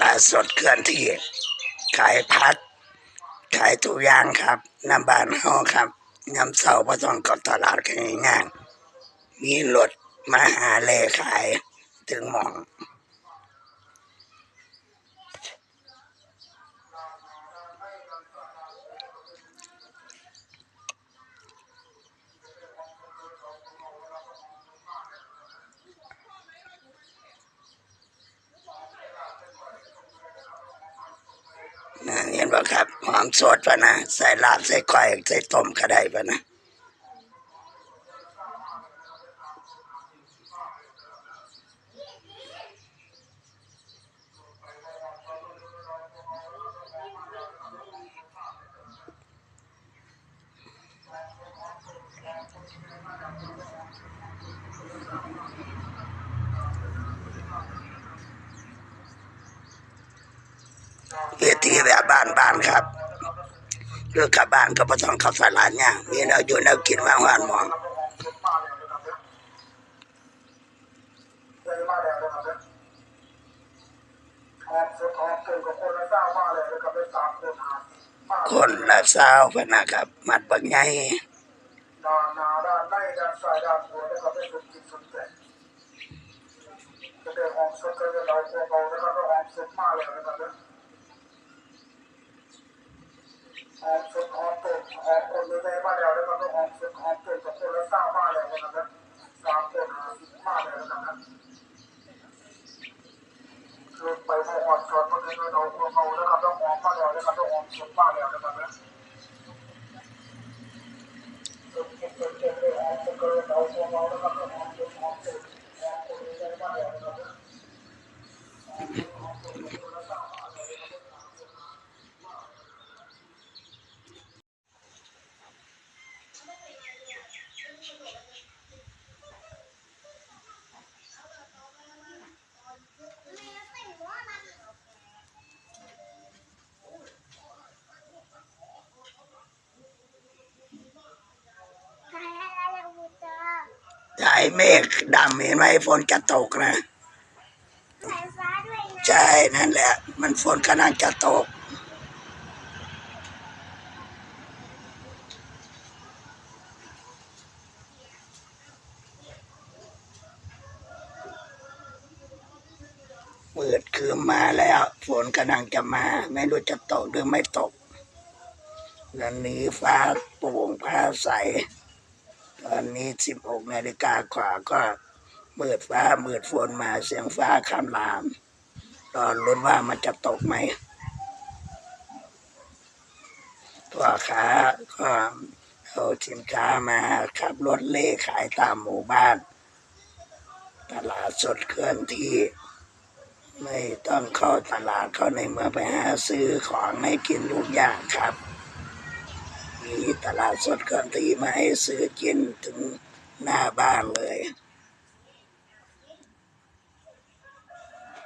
ลาดสดเคลื่อนที่ ขายพัด ขายทุกอย่างครับน้ำบานห้อครับยำเสาร์บ่ต้องกับตลาดกันง่ายมีรถมาหาเลขาย ถึงมอง บ่ครับหอมสดปะนะใส่ลาบใส่ก้อยใส่ต้มก็ได้ปะนะ เวทีแบบบ้านๆครับเลือกกลับบ้านก็บ่ต้องเข้าตลาดเนี่ยมีแนวอยู่แนวกินวางวานมองเลยมาวนะครับเนี่ยทองสุดทองเกินกว่าคนละเจ้ามาเลยนะครับเป็นละสาวพนะครับ มัดบักใหญ่ดานนาด้านในด้านซ้ายนะครับเป็นสุดจิตสุดแต่จะเป็นหอมสุดก็จะเราเบาครับเป็นหอมสุดมาเลยนะครับเนี่ยหอมสุดหอมตุ่นหอมคนเลยมาแล้วนะครับเป็หอมสุดหอมตุ่นกับคนละเจ้ามาเลยนะครับเนี่ยสามคนหามาเลยนะครับเนี่ยลงไปพออ่อนจอดมันเลยเราตัวเมาแล้วครับต้องหอมมาแล้วนะครับต้องหอมสดมาแล้วนะครับนะสดสดสดสดเลยหอมสดเลยเราตัวเมาแล้วครับต้องหอมสดหอมสดหอมคนเลยมาแล้วนะครับนะ ใครอะไรอย่างบูจา สาย เมฆดำเห็นไหมฝนจะตกนะสายฟ้าด้วยนะใช่นั่นแหละ มันฝนกำลังจะตกเปิดคือมาแล้ว ฝนกำลังจะมา ไม่รู้จะตกหรือไม่ตก วันนี้ฟ้าโปร่งฟ้าใส ตอนนี้สิบหกนาฬิกากว่าก็มืดฟ้ามืดฝนมาเสียงฟ้าคำรามตอนลุ้นว่ามันจะตกไหมตัวขาก็เอาสินค้ามาขับรถเล่ขายตามหมู่บ้าน ตลาดสดเคลื่อนที่ ไม่ต้องเข้าตลาดเข้าในเมืองไปหาซื้อของให้กินทุกอย่างครับ มีตลาดสดเคลื่อนตีมาให้ซื้อกินถึงหน้าบ้านเลย